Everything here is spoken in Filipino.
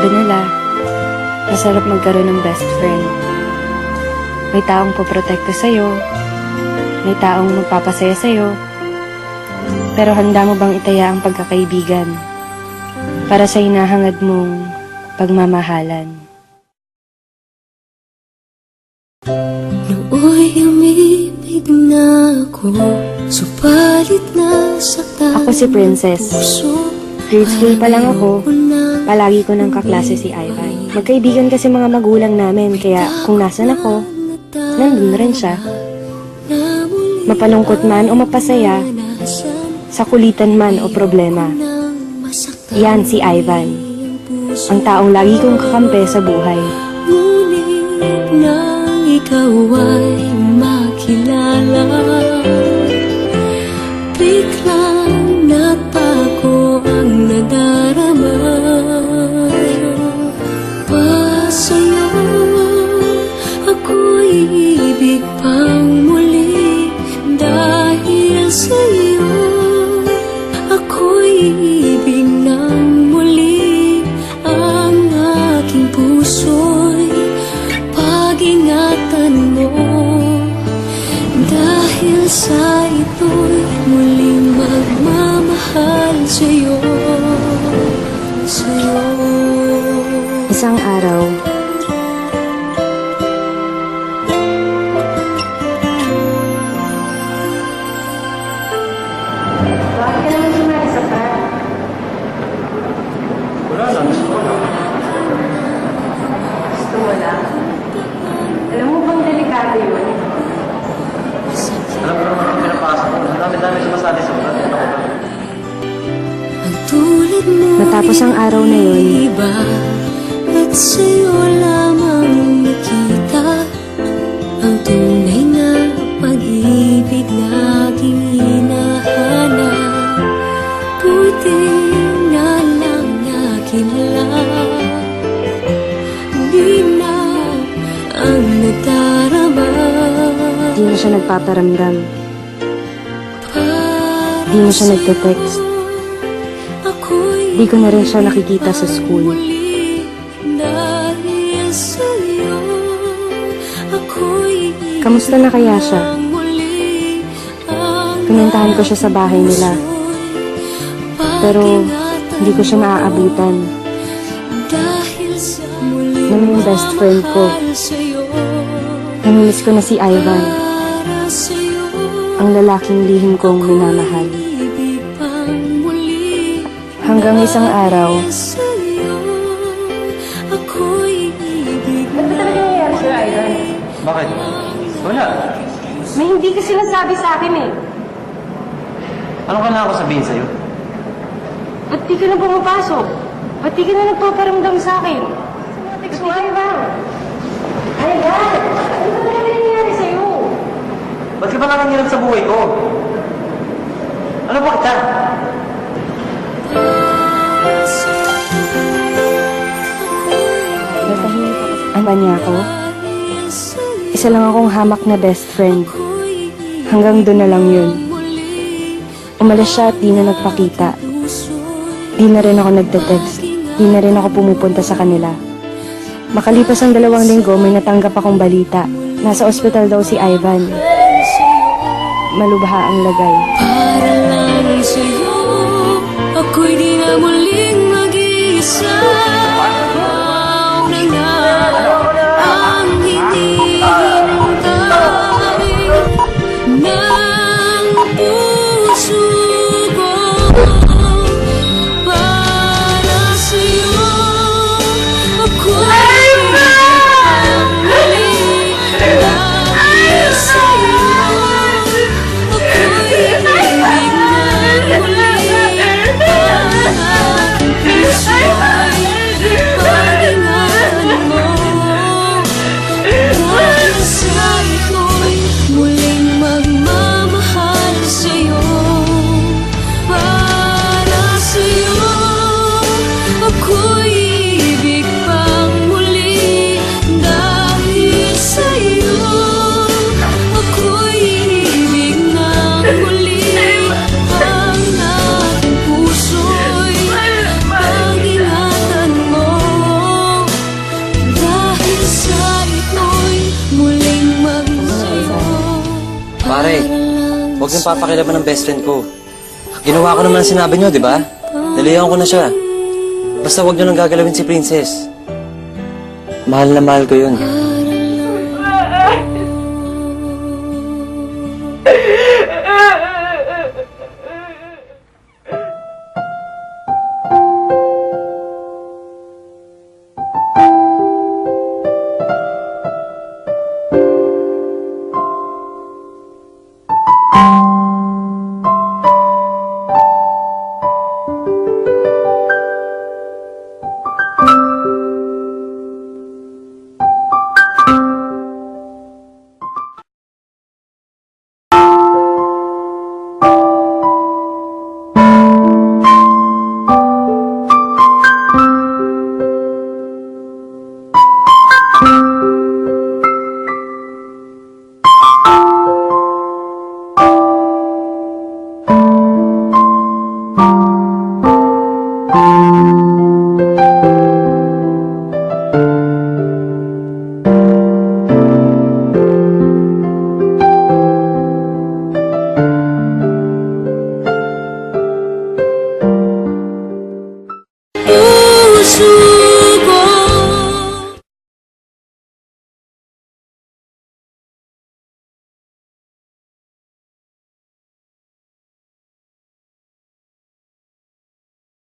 Sabi nila, masarap magkaroon ng best friend. May taong poprotekta sa'yo, may taong magpapasaya sa'yo, pero handa mo bang itaya ang pagkakaibigan para sa hinahangad mong pagmamahalan? Nooy umibig na ako Subalit na saktan Ako si Princess. puso Grade school pa lang ako, palagi ko ng kaklase si Ivan. Magkaibigan kasi mga magulang namin, kaya kung nasan ako, nandun rin siya. Mapalungkot man o mapasaya, sa kulitan man o problema. Yan si Ivan, ang taong lagi kong kakampi sa buhay. Ngunit nang ikaw ay makilala Matapos ang araw na yun, iba At sa'yo lamang nakita Ang tunay na pag-ibig na aking hinahanap Buti na lang nakilala Di na ang nadarama di na siya nagpaparamdam. Para Di na siya nagte-text. Di ko na rin siya nakikita sa school. Kamusta na kaya siya? Pinuntahan ko siya sa bahay nila. Pero hindi ko siya muli Nang yung best friend ko. Namimiss ko na si Ivan, ang lalaking lihim kong minamahal. Hanggang isang araw, Ano talaga nangyayari sa'yo, Ivan? Bakit? Wala. May hindi ka sinasabi sa akin eh. Ano ka na ako sabihin sa'yo? Ba't di ka na pumapasok? Ba't di ka na nagpaparamdam sa akin? Ba't di ka ba? Ivan! Ano ba talaga nangyayari sa'yo? Ba't ka ba nakangirap sa buhay ko? Ba niya ako? Isa lang akong hamak na best friend. Hanggang doon na lang yun. Umalis siya at di na nagpakita. Di na rin ako nagte-text. Di na rin ako pumupunta sa kanila. Makalipas ang dalawang linggo, may natanggap akong balita. Nasa ospital daw si Ivan. Malubha ang lagay. Para lang Huwag niyong papakilaban ng best friend ko. Ginawa ko naman ang sinabi niyo, di ba? Nalihan ko na siya. Basta huwag niyo lang gagalawin si Princess. Mahal na mahal ko yun. you.